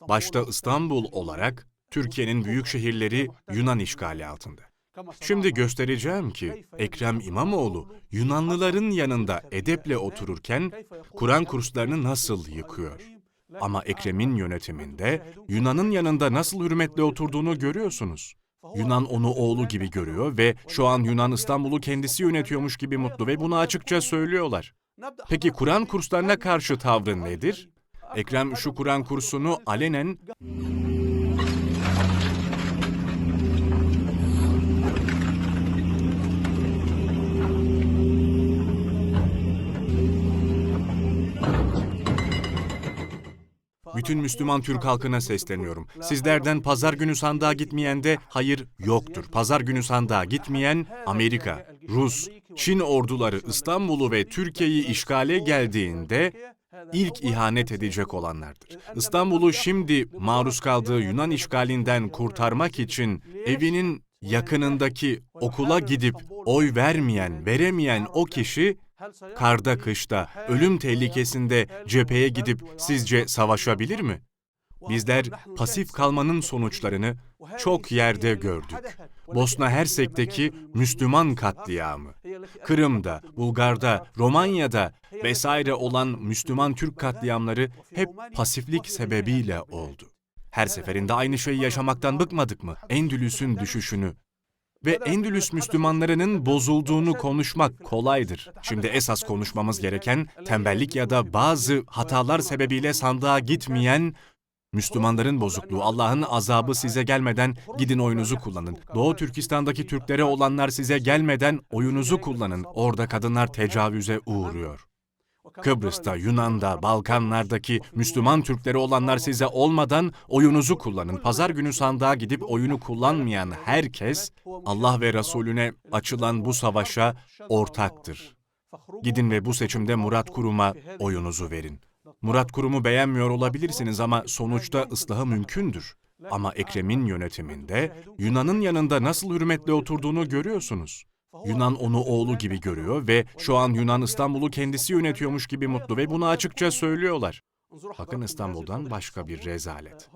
Başta İstanbul olarak Türkiye'nin büyük şehirleri Yunan işgali altında. Şimdi göstereceğim ki Ekrem İmamoğlu Yunanlıların yanında edeple otururken Kur'an kurslarını nasıl yıkıyor. Ama Ekrem'in yönetiminde Yunan'ın yanında nasıl hürmetle oturduğunu görüyorsunuz. Yunan onu oğlu gibi görüyor ve şu an Yunan İstanbul'u kendisi yönetiyormuş gibi mutlu ve bunu açıkça söylüyorlar. Peki Kur'an kurslarına karşı tavrın nedir? Ekrem şu Kur'an kursunu alenen bütün Müslüman Türk halkına sesleniyorum. Sizlerden pazar günü sandığa gitmeyen de hayır yoktur. Pazar günü sandığa gitmeyen Amerika, Rus, Çin orduları İstanbul'u ve Türkiye'yi işgale geldiğinde ilk ihanet edecek olanlardır. İstanbul'u şimdi maruz kaldığı Yunan işgalinden kurtarmak için evinin yakınındaki okula gidip oy vermeyen, veremeyen o kişi karda kışta, ölüm tehlikesinde cepheye gidip sizce savaşabilir mi? Bizler pasif kalmanın sonuçlarını çok yerde gördük. Bosna Hersek'teki Müslüman katliamı, Kırım'da, Bulgar'da, Romanya'da vesaire olan Müslüman Türk katliamları hep pasiflik sebebiyle oldu. Her seferinde aynı şeyi yaşamaktan bıkmadık mı? Endülüs'ün düşüşünü, ve Endülüs Müslümanlarının bozulduğunu konuşmak kolaydır. Şimdi esas konuşmamız gereken tembellik ya da bazı hatalar sebebiyle sandığa gitmeyen Müslümanların bozukluğu, Allah'ın azabı size gelmeden gidin oyunuzu kullanın. Doğu Türkistan'daki Türklere olanlar size gelmeden oyunuzu kullanın. Orada kadınlar tecavüze uğruyor. Kıbrıs'ta, Yunan'da, Balkanlardaki Müslüman Türkleri olanlar size olmadan oyunuzu kullanın. Pazar günü sandığa gidip oyunu kullanmayan herkes Allah ve Resulüne açılan bu savaşa ortaktır. Gidin ve bu seçimde Murat Kurum'a oyunuzu verin. Murat Kurum'u beğenmiyor olabilirsiniz ama sonuçta ıslahı mümkündür. Ama Ekrem'in yönetiminde Yunan'ın yanında nasıl hürmetle oturduğunu görüyorsunuz. Yunan onu oğlu gibi görüyor ve şu an Yunan İstanbul'u kendisi yönetiyormuş gibi mutlu ve bunu açıkça söylüyorlar. Bakın İstanbul'dan başka bir rezalet.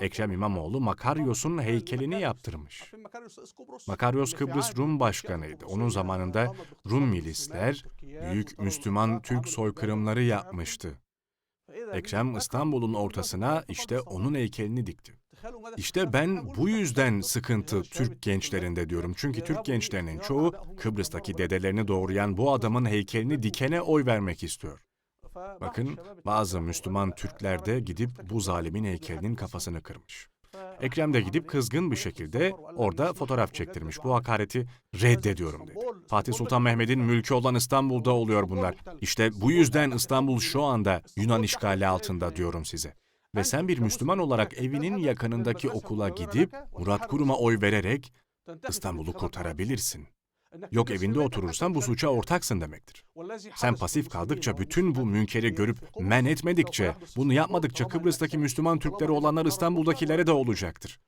Ekrem İmamoğlu Makaryos'un heykelini yaptırmış. Makaryos Kıbrıs Rum başkanıydı. Onun zamanında Rum milisler büyük Müslüman Türk soykırımları yapmıştı. Ekrem İstanbul'un ortasına işte onun heykelini dikti. İşte ben bu yüzden sıkıntı Türk gençlerinde diyorum. Çünkü Türk gençlerinin çoğu Kıbrıs'taki dedelerini doğrayan bu adamın heykelini dikene oy vermek istiyor. Bakın bazı Müslüman Türkler de gidip bu zalimin heykelinin kafasını kırmış. Ekrem de gidip kızgın bir şekilde orada fotoğraf çektirmiş. Bu hakareti reddediyorum dedi. Fatih Sultan Mehmet'in mülkü olan İstanbul'da oluyor bunlar. İşte bu yüzden İstanbul şu anda Yunan işgali altında diyorum size. Ve sen bir Müslüman olarak evinin yakınındaki okula gidip Murat Kurum'a oy vererek İstanbul'u kurtarabilirsin. Yok evinde oturursan bu suça ortaksın demektir. Sen pasif kaldıkça bütün bu münkeri görüp men etmedikçe, bunu yapmadıkça Kıbrıs'taki Müslüman Türkleri olanlar İstanbul'dakilere de olacaktır.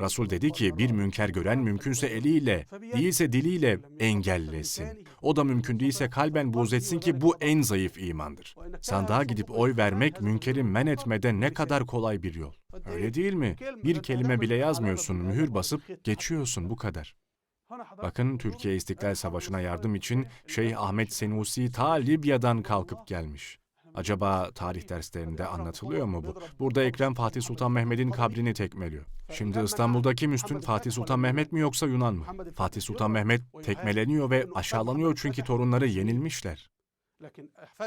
Resul dedi ki bir münker gören mümkünse eliyle, değilse diliyle engellesin. O da mümkün değilse kalben buğz etsin ki bu en zayıf imandır. Sandığa gidip oy vermek münkeri men etmede ne kadar kolay bir yol. Öyle değil mi? Bir kelime bile yazmıyorsun, mühür basıp geçiyorsun bu kadar. Bakın Türkiye İstiklal Savaşı'na yardım için Şeyh Ahmet Senusi ta Libya'dan kalkıp gelmiş. Acaba tarih derslerinde anlatılıyor mu bu? Burada Ekrem Fatih Sultan Mehmet'in kabrini tekmeliyor. Şimdi İstanbul'daki Müslüm Fatih Sultan Mehmet mi yoksa Yunan mı? Fatih Sultan Mehmet tekmeleniyor ve aşağılanıyor çünkü torunları yenilmişler.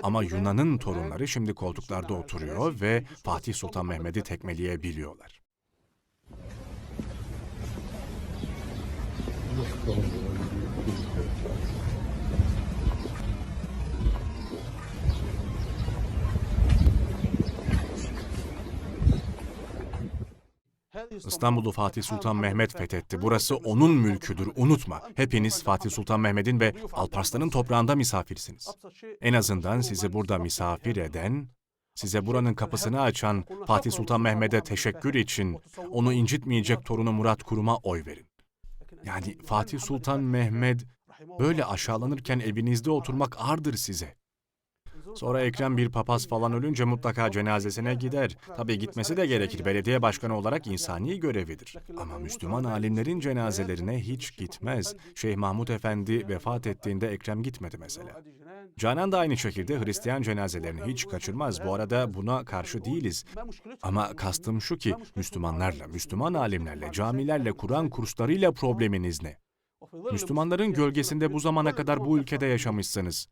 Ama Yunan'ın torunları şimdi koltuklarda oturuyor ve Fatih Sultan Mehmet'i tekmeleyebiliyorlar. İstanbul'u Fatih Sultan Mehmet fethetti. Burası onun mülküdür, unutma. Hepiniz Fatih Sultan Mehmet'in ve Alparslan'ın toprağında misafirsiniz. En azından sizi burada misafir eden, size buranın kapısını açan Fatih Sultan Mehmet'e teşekkür için onu incitmeyecek torunu Murat Kurum'a oy verin. Yani Fatih Sultan Mehmet böyle aşağılanırken evinizde oturmak ardır size. Sonra Ekrem bir papaz falan ölünce mutlaka cenazesine gider. Tabii gitmesi de gerekir. Belediye başkanı olarak insani görevidir. Ama Müslüman alimlerin cenazelerine hiç gitmez. Şeyh Mahmud Efendi vefat ettiğinde Ekrem gitmedi mesela. Canan da aynı şekilde Hristiyan cenazelerini hiç kaçırmaz. Bu arada buna karşı değiliz. Ama kastım şu ki Müslümanlarla, Müslüman alimlerle, camilerle, Kur'an kurslarıyla probleminiz ne? Müslümanların gölgesinde bu zamana kadar bu ülkede yaşamışsınız.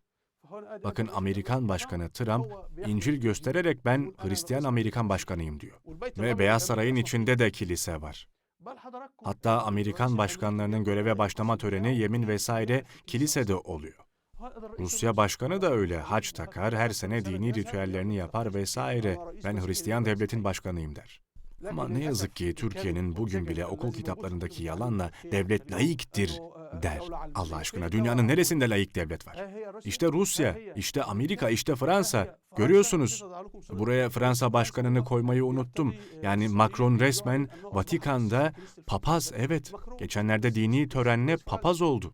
Bakın Amerikan Başkanı Trump İncil göstererek ben Hristiyan Amerikan başkanıyım diyor. Ve Beyaz Saray'ın içinde de kilise var. Hatta Amerikan başkanlarının göreve başlama töreni, yemin vesaire kilisede oluyor. Rusya başkanı da öyle. Haç takar, her sene dini ritüellerini yapar vesaire. Ben Hristiyan devletin başkanıyım der. Ama ne yazık ki Türkiye'nin bugün bile okul kitaplarındaki yalanla devlet laiktir der. Allah aşkına dünyanın neresinde laik devlet var? İşte Rusya, işte Amerika, işte Fransa. Görüyorsunuz. Buraya Fransa başkanını koymayı unuttum. Yani Macron resmen Vatikan'da papaz evet. Geçenlerde dini törenle papaz oldu.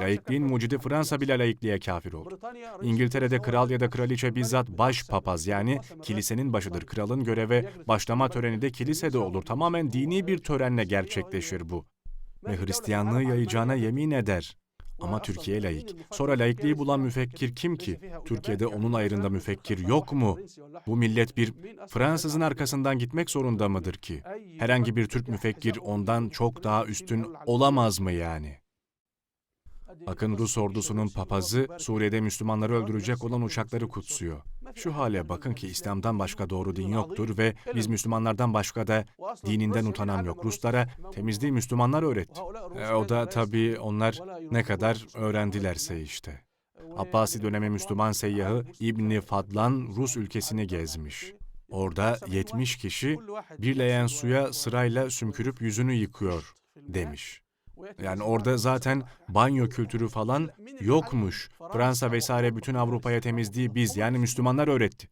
Laikliğin mucidi Fransa bile laikliğe kafir oldu. İngiltere'de kral ya da kraliçe bizzat baş papaz yani kilisenin başıdır. Kralın göreve başlama töreni de kilisede olur. Tamamen dini bir törenle gerçekleşir bu. Ve Hristiyanlığı yayacağına yemin eder. Ama Türkiye laik. Sonra laikliği bulan müfekkir kim ki? Türkiye'de onun ayrında müfekkir yok mu? Bu millet bir Fransızın arkasından gitmek zorunda mıdır ki? Herhangi bir Türk müfekkir ondan çok daha üstün olamaz mı yani? Bakın Rus ordusunun papazı Suriye'de Müslümanları öldürecek olan uçakları kutsuyor. Şu hale bakın ki İslam'dan başka doğru din yoktur ve biz Müslümanlardan başka da dininden utanan yok. Ruslara temizliği Müslümanlar öğretti. E, o da tabii onlar ne kadar öğrendilerse işte. Abbasi dönemi Müslüman seyyahı İbni Fadlan Rus ülkesini gezmiş. Orada 70 kişi bir leğen suya sırayla sümkürüp yüzünü yıkıyor demiş. Yani orada zaten banyo kültürü falan yokmuş. Fransa vesaire bütün Avrupa'ya temizliği biz yani Müslümanlar öğretti.